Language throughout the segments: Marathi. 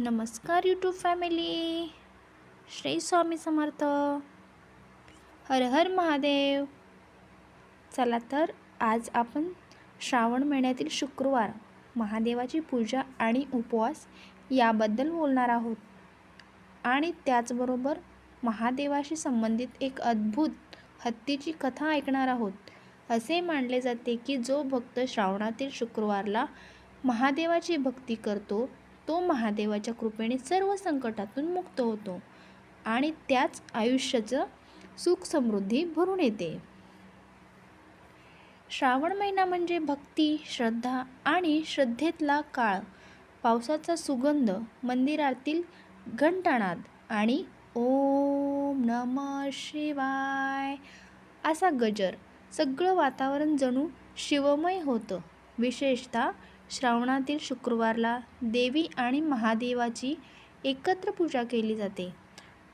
नमस्कार यूट्यूब फॅमिली श्री स्वामी समर्थ. हर हर महादेव. चला तर आज आपण श्रावण महिन्यातील शुक्रवार महादेवाची पूजा आणि उपवास याबद्दल बोलणार आहोत. आणि त्याचबरोबर महादेवाशी संबंधित एक अद्भुत हत्तीची कथा ऐकणार आहोत. असे मानले जाते की जो भक्त श्रावणातील शुक्रवारला महादेवाची भक्ती करतो तो महादेवाच्या कृपेने सर्व संकटातून मुक्त होतो आणि त्याच आयुष्याचं सुख समृद्धी भरून येते. श्रावण महिना म्हणजे भक्ती श्रद्धा आणि श्रद्धेतला काळ. पावसाचा सुगंध मंदिरातील घंटानाद आणि ओम नम शिवाय असा गजर सगळं वातावरण जणू शिवमय होतं. विशेषतः श्रावणातील शुक्रवारला देवी आणि महादेवाची एकत्र पूजा केली जाते.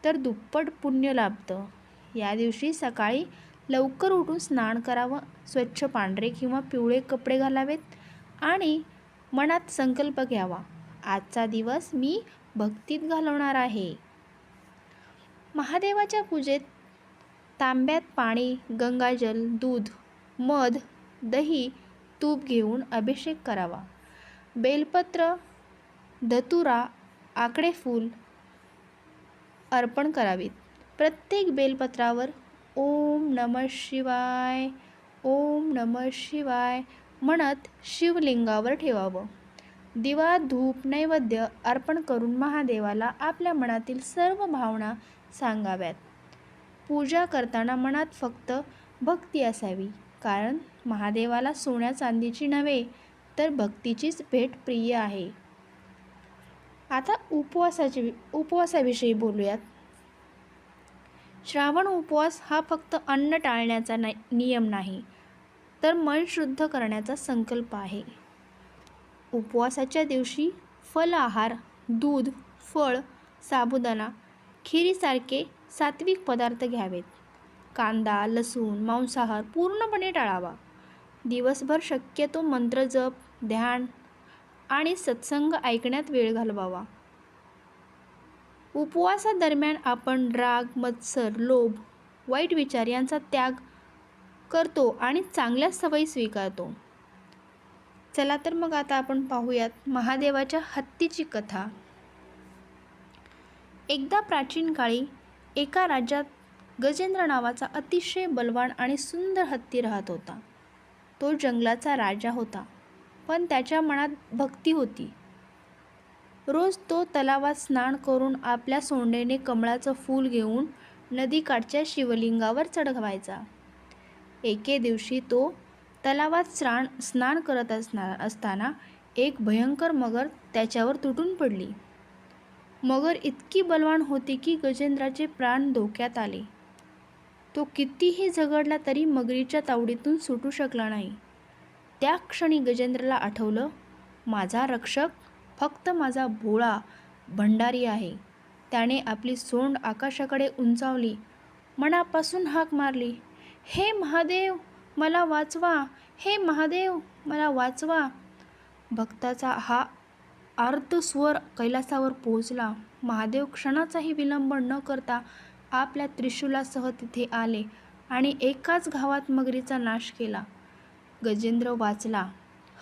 तर दुप्पट पुण्य लाभतं. या दिवशी सकाळी लवकर उठून स्नान करावं स्वच्छ पांढरे किंवा पिवळे कपडे घालावेत आणि मनात संकल्प घ्यावा. आजचा दिवस मी भक्तीत घालवणार आहे. महादेवाच्या पूजेत तांब्यात पाणी गंगाजल दूध मध दही तूप घेऊन अभिषेक करावा. बेलपत्र धतुरा आकडे फूल अर्पण करावीत. प्रत्येक बेलपत्रावर ओम नम शिवाय ओम नम शिवाय म्हणत शिवलिंगावर ठेवावं. दिवा धूप नैवेद्य अर्पण करून महादेवाला आपल्या मनातील सर्व भावना सांगाव्यात. पूजा करताना मनात फक्त भक्ती असावी कारण महादेवाला सोन्या चांदीची नव्हे तर भक्तीचीच भेट प्रिय आहे. आता उपवासाची उपवासाविषयी बोलूयात. श्रावण उपवास हा फक्त अन्न टाळण्याचा नाही नियम नाही तर मन शुद्ध करण्याचा संकल्प आहे. उपवासाच्या दिवशी फल आहार दूध फळ साबुदाणा खिरीसारखे सात्विक पदार्थ घ्यावेत. कांदा लसूण मांसाहार पूर्णपणे टाळावा. दिवसभर शक्यतो मंत्रजप ध्यान आणि सत्संग ऐकण्यात वेळ घालवावा. उपवासादरम्यान आपण राग मत्सर लोभ वाईट विचार यांचा त्याग करतो आणि चांगल्या सवयी स्वीकारतो. चला तर मग आता आपण पाहूयात महादेवाच्या हत्तीची कथा. एकदा प्राचीन काळी एका राज्यात गजेंद्र नावाचा अतिशय बलवान आणि सुंदर हत्ती राहत होता. तो जंगलाचा राजा होता. पण त्याच्या मनात भक्ती होती. रोज तो तलावात स्नान करून आपल्या सोंडेने कमळाचं फूल घेऊन नदीकाठच्या शिवलिंगावर चढवायचा. एके दिवशी तो तलावात स्नान स्नान करत असणार असताना एक भयंकर मगर त्याच्यावर तुटून पडली. मगर इतकी बलवान होती की गजेंद्राचे प्राण धोक्यात आले. तो कितीही झगडला तरी मगरीच्या तावडीतून सुटू शकला नाही. त्या क्षणी गजेंद्रला आठवलं माझा रक्षक फक्त माझा भोळा भंडारी आहे. त्याने आपली सोंड आकाशाकडे उंचावली मनापासून हाक मारली हे महादेव मला वाचवा हे महादेव मला वाचवा. भक्ताचा हा स्वर कैलासावर पोहोचला. महादेव क्षणाचाही विलंब न करता आपल्या त्रिशूलासह तिथे आले आणि एकाच घावात मगरीचा नाश केला. गजेंद्र वाचला.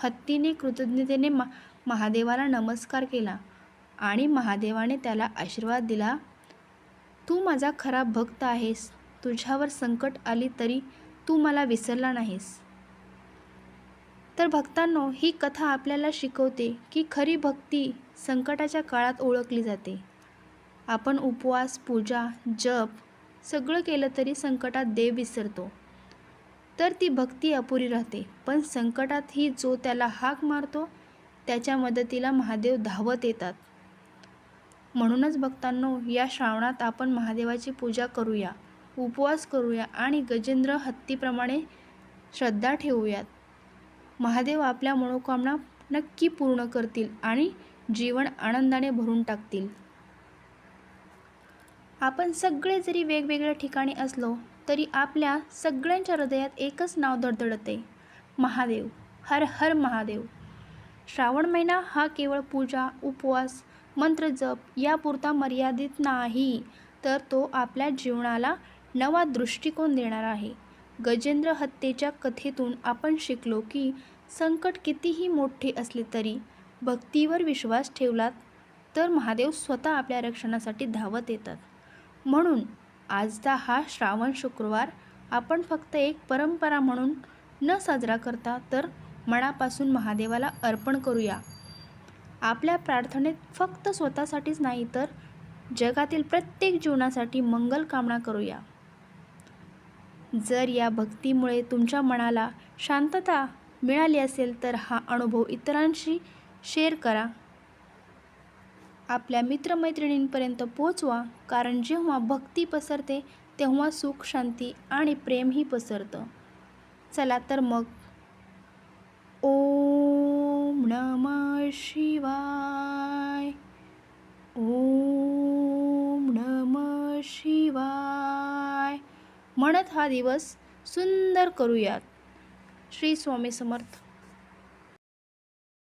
हत्तीने कृतज्ञतेने मा महादेवाला नमस्कार केला आणि महादेवाने त्याला आशीर्वाद दिला. तू माझा खरा भक्त आहेस. तुझ्यावर संकट आली तरी तू मला विसरला नाहीस. तर भक्तांनो ही कथा आपल्याला शिकवते की खरी भक्ती संकटाच्या काळात ओळखली जाते. आपण उपवास पूजा जप सगळं केलं तरी संकटात देव विसरतो. तर ती भक्ती अपुरी राहते. पण संकटातही जो त्याला हाक मारतो त्याच्या मदतीला महादेव धावत येतात. म्हणूनच भक्तांनो या श्रावणात आपण महादेवाची पूजा करूया उपवास करूया आणि गजेंद्र हत्तीप्रमाणे श्रद्धा ठेवूयात. महादेव आपल्या मनोकामना नक्की पूर्ण करतील आणि जीवन आनंदाने भरून टाकतील. आपण सगळे जरी वेगवेगळ्या ठिकाणी असलो तरी आपल्या सगळ्यांच्या हृदयात एकच नाव धडधडते महादेव. हर हर महादेव. श्रावण महिना हा केवळ पूजा उपवास मंत्र जप यापुरता मर्यादित नाही तर तो आपल्या जीवनाला नवा दृष्टिकोन देणार आहे. गजेंद्र हत्येच्या कथेतून आपण शिकलो की संकट कितीही मोठे असले तरी भक्तीवर विश्वास ठेवलात तर महादेव स्वतः आपल्या रक्षणासाठी धावत येतात. म्हणून आजचा हा श्रावण शुक्रवार आपण फक्त एक परंपरा म्हणून न साजरा करता तर मनापासून महादेवाला अर्पण करूया. आपल्या प्रार्थनेत फक्त स्वतःसाठीच नाही तर जगातील प्रत्येक जीवनासाठी मंगल कामना करूया. जर या भक्तीमुळे तुमच्या मनाला शांतता मिळाली असेल तर हा अनुभव इतरांशी शेअर करा. आपल्या मित्रमैत्रिणींपर्यंत पोचवा कारण जेव्हा भक्ती पसरते तेव्हा सुख शांती आणि प्रेमही पसरतं. चला तर मग. ओम नम शिवाय. ओम नम शिवाय. म्हणत हा दिवस सुंदर करूयात. श्री स्वामी समर्थ.